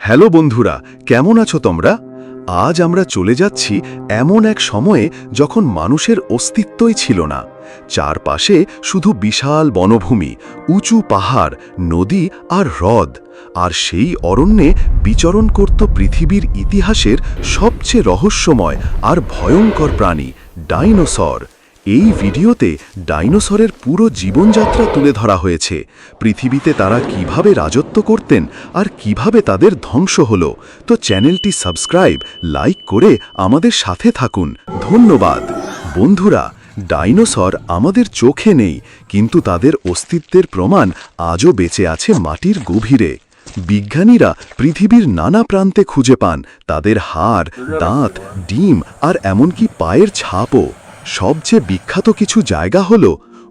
Hello বন্ধুরা, কেমন আছো তোমরা? আজ আমরা চলে যাচ্ছি এমন এক সময়ে যখন মানুষের অস্তিত্বই ছিল না। চারপাশে শুধু বিশাল বনভূমি, উঁচু পাহাড়, নদী আর হ্রদ, আর সেই অরণ্যে বিচরণ করত পৃথিবীর ইতিহাসের সবচেয়ে রহস্যময় আর ভয়ঙ্কর প্রাণী, ডাইনোসর। এই ভিডিওতে ডাইনোসরের পুরো জীবনযাত্রা তুলে ধরা হয়েছে। পৃথিবীতে তারা কীভাবে রাজত্ব করতেন আর কীভাবে তাদের ধ্বংস হলো। তো চ্যানেলটি সাবস্ক্রাইব, লাইক করে আমাদের সাথে থাকুন। ধন্যবাদ। বন্ধুরা, ডাইনোসর আমাদের চোখে নেই, কিন্তু তাদের অস্তিত্বের প্রমাণ আজও বেঁচে আছে মাটির গভীরে। বিজ্ঞানীরা পৃথিবীর নানা প্রান্তে খুঁজে পান, তাদের হাড়, দাঁত, ডিম আর এমনকি পায়ের ছাপও। সবচেয়ে বিখ্যাত কিছু জায়গা হল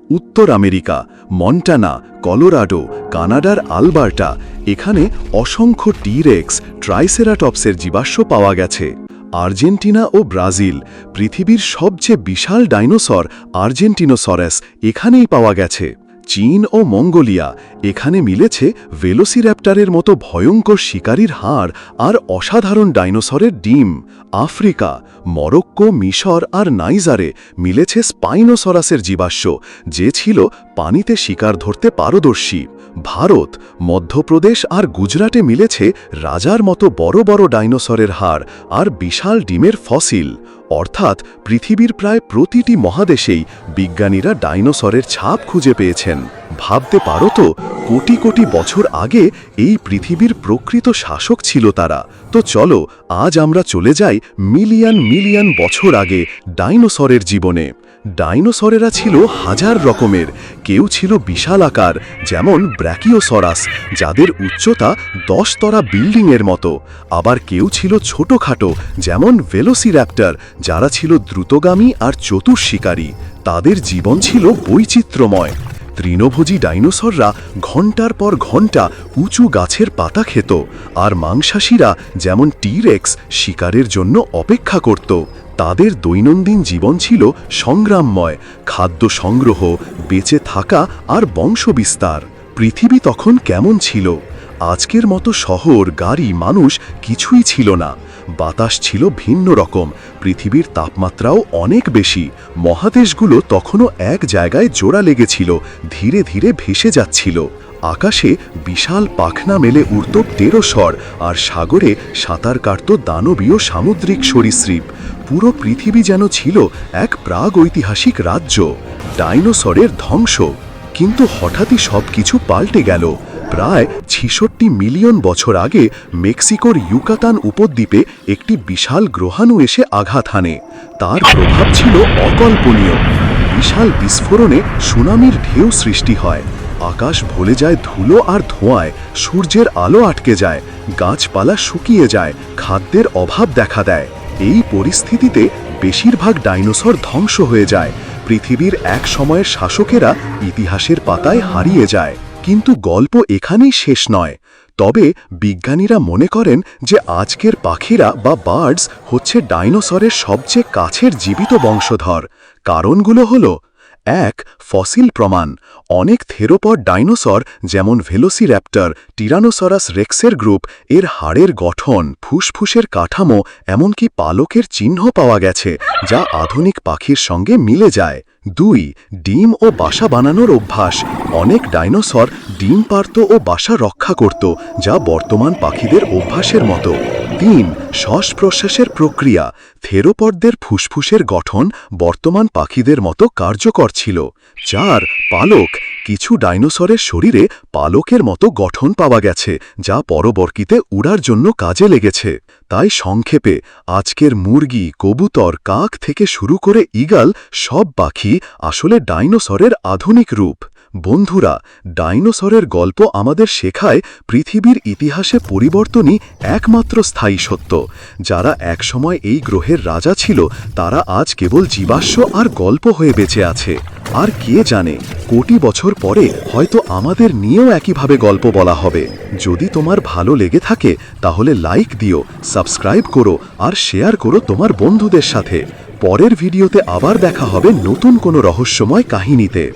উত্তর আমেরিকা, মন্টানা, কলোরাডো, কানাডার আলবার্টা। এখানে অসংখ্য টিরেক্স, ট্রাইসেরাটপসের জীবাশ্ম পাওয়া গেছে। আর্জেন্টিনা ও ব্রাজিল, পৃথিবীর সবচেয়ে বিশাল ডাইনোসর আর্জেন্টিনোসরাস, এখানেই পাওয়া গেছে। চীন ও মঙ্গোলিয়া। এখানে মিলেছে ভেলোসির্যাপ্টারের মতো ভয়ঙ্কর শিকারীর হাড় আর অসাধারণ ডাইনোসরের ডিম। আফ্রিকা, মরক্কো, মিশর আর নাইজারে মিলেছে স্পাইনোসরাসের জীবাশ্ম, যে ছিল পানিতে শিকার ধরতে পারদর্শী। ভারত, মধ্যপ্রদেশ আর গুজরাটে মিলেছে রাজার মতো বড় বড় ডাইনোসরের হাড় আর বিশাল ডিমের ফসিল। অর্থাৎ পৃথিবীর প্রায় প্রতিটি মহাদেশেই বিজ্ঞানীরা ডাইনোসরের ছাপ খুঁজে পেয়েছেন। ভাবতে পারো তো, কোটি কোটি বছর আগে এই পৃথিবীর প্রকৃত শাসক ছিল তারা। তো চলো, আজ আমরা চলে যাই মিলিয়ন মিলিয়ন বছর আগে ডাইনোসরের জীবনে। ডাইনোসরেরা ছিল হাজার রকমের। কেউ ছিল বিশাল আকার, যেমন ব্র্যাকিওসরাস, যাদের উচ্চতা দশ তরা বিল্ডিংয়ের মতো। আবার কেউ ছিল ছোটখাটো, যেমন ভেলোসির্যাপ্টার যারা ছিল দ্রুতগামী আর চতুর শিকারী। তাদের জীবন ছিল বৈচিত্র্যময়। তৃণভোজী ডাইনোসররা ঘণ্টার পর ঘণ্টা উঁচু গাছের পাতা খেত, আর মাংসাশীরা যেমন টিরেক্স শিকারের জন্য অপেক্ষা করত তাদের দৈনন্দিন জীবন ছিল সংগ্রামময়, খাদ্য সংগ্রহ, বেঁচে থাকা আর বংশবিস্তার পৃথিবী তখন কেমন ছিল? আজকের মতো শহর, গাড়ি, মানুষ কিছুই ছিল না। বাতাস ছিল ভিন্ন রকম, পৃথিবীর তাপমাত্রাও অনেক বেশি। মহাদেশগুলো তখনও এক জায়গায় জোড়া লেগেছিল, ধীরে ধীরে ভেসে যাচ্ছিল। আকাশে বিশাল পাখনা মেলে উড়ত টেরোসর আর সাগরে সাঁতার কাটত দানবীয় সামুদ্রিক সরীসৃপ। পুরো পৃথিবী যেন ছিল এক প্রাগ ঐতিহাসিক রাজ্য, ডাইনোসরের ধ্বংস। কিন্তু হঠাৎই সব কিছু পাল্টে গেল। প্রায় ছিষট্টি মিলিয়ন বছর আগে মেক্সিকোর ইউকাতান উপদ্বীপে একটি বিশাল গ্রহাণু এসে আঘাত হানে। তার প্রভাব ছিল অকল্পনীয়। বিশাল বিস্ফোরণে সুনামির ঢেউ সৃষ্টি হয়। আকাশ ভলে যায় ধুলো আর ধোঁয়ায়, সূর্যের আলো আটকে যায়, গাছপালা শুকিয়ে যায়, খাদ্যের অভাব দেখা দেয়। এই পরিস্থিতিতে বেশিরভাগ ডাইনোসর ধ্বংস হয়ে যায়। পৃথিবীর এক সময়ের শাসকেরা ইতিহাসের পাতায় হারিয়ে যায়। কিন্তু গল্প এখানেই শেষ নয়। তবে বিজ্ঞানীরা মনে করেন যে আজকের পাখিরা বা বার্ডস হচ্ছে ডাইনোসরের সবচেয়ে কাছের জীবিত বংশধর। কারণগুলো হলো এক ফসিল প্রমাণ। অনেক থেরোপর ডাইনোসর যেমন ভেলোসি র্যাপ্টার টিরানোসরাস রেক্সের গ্রুপ, এর হাড়ের গঠন, ফুসফুসের কাঠামো, এমনকি পালকের চিহ্ন পাওয়া গেছে, যা আধুনিক পাখির সঙ্গে মিলে যায়। দুই, ডিম ও বাসা বানানোর অভ্যাস। অনেক ডাইনোসর ডিম পারত ও বাসা রক্ষা করত, যা বর্তমান পাখিদের অভ্যাসের মতো। তিন শ্বাস প্রশ্বাসের প্রক্রিয়া থেরোপডদের ফুসফুসের গঠন বর্তমান পাখিদের মতো কার্যকর ছিল চার পালক কিছু ডাইনোসরের শরীরে পালকের মতো গঠন পাওয়া গেছে, যা পরবর্তীতে উড়ার জন্য কাজে লেগেছে। তাই সংক্ষেপে, আজকের মুরগি, কবুতর, কাক থেকে শুরু করে ইগাল সব পাখি আসলে ডাইনোসরের আধুনিক রূপ। বন্ধুরা, ডাইনোসরের গল্প আমাদের শেখায় পৃথিবীর ইতিহাসে পরিবর্তনই একমাত্র স্থায়ী সত্য। যারা একসময় এই গ্রহের রাজা ছিল, তারা আজ কেবল জীবাশ্ম আর গল্প হয়ে বেঁচে আছে। আর কে জানে, কোটি বছর পরে হয়তো আমাদের নিয়েও একইভাবে গল্প বলা হবে। যদি তোমার ভালো লেগে থাকে, তাহলে লাইক দিও, সাবস্ক্রাইব করো আর শেয়ার করো তোমার বন্ধুদের সাথে। পরের ভিডিওতে আবার দেখা হবে নতুন কোনো রহস্যময় কাহিনীতে।